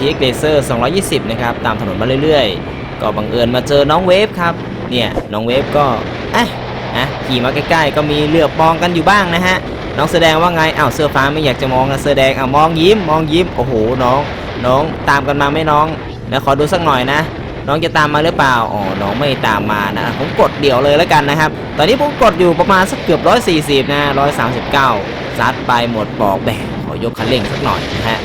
GX Racer 220 นะครับ ตามถนนมาเรื่อยๆ ก็บังเอิญมาเจอน้องเวฟครับ เนี่ย น้องเวฟก็อะนะขี่มาใกล้ๆ ก็มีเลือบมองกันอยู่บ้างนะฮะ น้องแสดงว่าไงอ้าวเสื้อฟ้าไม่อยากจะมองนะเสื้อแดงอ้าวมองยิ้ม มองยิ้ม โอ้โห น้อง น้องตามกันมาไหมน้องแล้วขอดูสักหน่อยนะ น้องจะตามมาหรือเปล่า อ๋อ น้องไม่ตามมานะ ผมกดเดี่ยวเลยแล้วกันนะครับ ตอนนี้ผมกดอยู่ประมาณสักเกือบ 140 นะ 139ซัดไปหมดบอกแบกขอยกคันเร่งสักหน่อยนะฮะ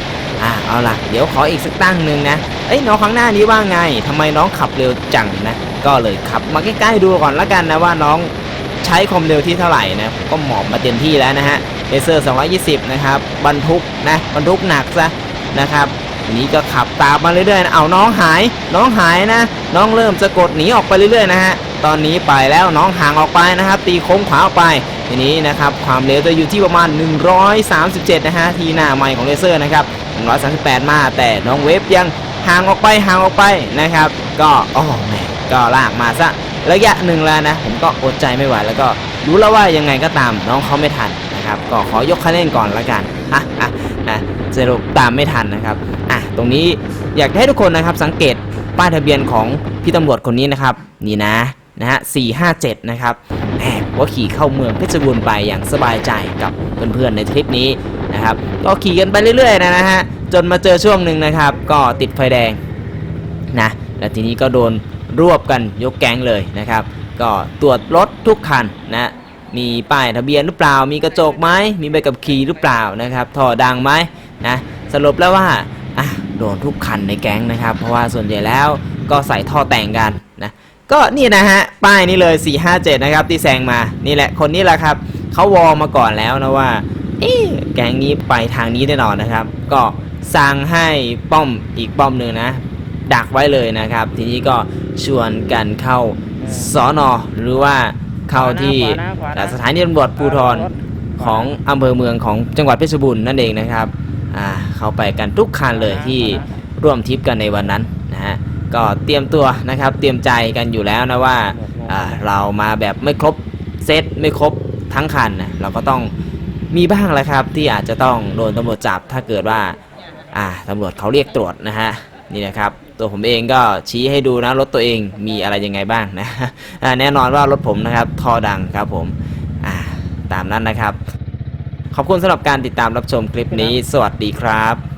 อ่าเอาล่ะ เดี๋ยวขออีกสักตั้งหนึ่งนะ เอ้ยน้องข้างหน้านี้ว่าไงทำไมน้องขับเร็วจังนะ ก็เลยขับมาใกล้ๆดูก่อนละกันนะว่าน้องใช้ความเร็วที่เท่าไหร่นะ ก็หมอบมาเต็มที่แล้วนะฮะเลเซอร์ 220 นะครับ บรรทุกนะบรรทุกหนักซะนะครับนี้ก็ขับตามมาเรื่อยๆนะเอาน้องหาย น้องหายนะ น้องเริ่มจะกดหนีออกไปเรื่อยๆนะฮะ ตอนนี้ไปแล้วน้องห่างออกไปนะครับ ตีโค้งขวาออกไป ทีนี้นะครับความเร็วจะอยู่ที่ประมาณ 137 นะฮะ ที่หน้าไมค์ของเลเซอร์นะครับ 138 มาแต่น้องเวฟยังห่างออกไปห่างออกไปนะครับ ก็อ๋อแหมก็ลากมาซะระยะหนึ่งแล้วนะ ผมก็อดใจไม่ไหวแล้วก็รู้แล้วว่ายังไงก็ตามน้องเขาไม่ทันนะครับ ก็ขอยกคะแนนก่อนละกันอะอะนะสรุปตามไม่ทันนะครับอะตรงนี้อยากให้ทุกคนนะครับสังเกตป้ายทะเบียนของพี่ตำรวจคนนี้นะครับ นี่นะนะฮะ457 นะครับแหมว่าขี่เข้าเมืองเพชรบูรณ์ไปอย่างสบายใจกับเพื่อนๆในทริปนี้ นะครับ ก็ขี่กันไปเรื่อยๆนะนะฮะจนมาเจอช่วงหนึ่งนะครับ ก็ติดไฟแดงนะแล้วทีนี้ก็โดนรวบกันยกแก๊งเลยนะครับ ก็ตรวจรถทุกคันนะมีป้ายทะเบียนหรือเปล่า มีกระจกไหมมีใบกับขี่หรือเปล่านะครับท่อดังไหมนะสรุปแล้วว่าอะโดนทุกคันในแก๊งนะครับ เพราะว่าส่วนใหญ่แล้วก็ใส่ท่อแต่งกันนะก็นี่นะฮะป้ายนี้เลย 457 นะครับที่แซงมานี่แหละคนนี้แหละครับเขาวอลมาก่อนแล้วนะว่า เอ๊แก๊งนี้ไปทางนี้แน่นอนนะครับ ก็สั่งให้ป้อมอีกป้อมหนึ่งนะ ดักไว้เลยนะครับ ทีนี้ก็ชวนกันเข้าสอนอหรือว่าเข้าที่สถานีตำรวจภูธรของอำเภอเมืองของจังหวัดเพชรบูรณ์นั่นเองนะครับอ่าเข้าไปกันทุกคันเลยที่ร่วมทริปกันในวันนั้นนะฮะก็เตรียมตัวนะครับ เตรียมใจกันอยู่แล้วนะว่าเรามาแบบไม่ครบเซตไม่ครบทั้งคันนะเราก็ต้อง มีบ้างแหละครับที่อาจจะต้องโดนตำรวจจับถ้าเกิดว่าอ่าตำรวจเขาเรียกตรวจนะฮะนี่นะครับตัวผมเองก็ชี้ให้ดูนะรถตัวเองมีอะไรยังไงบ้างนะแน่นอนว่ารถผมนะครับทอดังครับผมอ่าตามนั้นนะครับ ขอบคุณสำหรับการติดตามรับชมคลิปนี้ สวัสดีครับ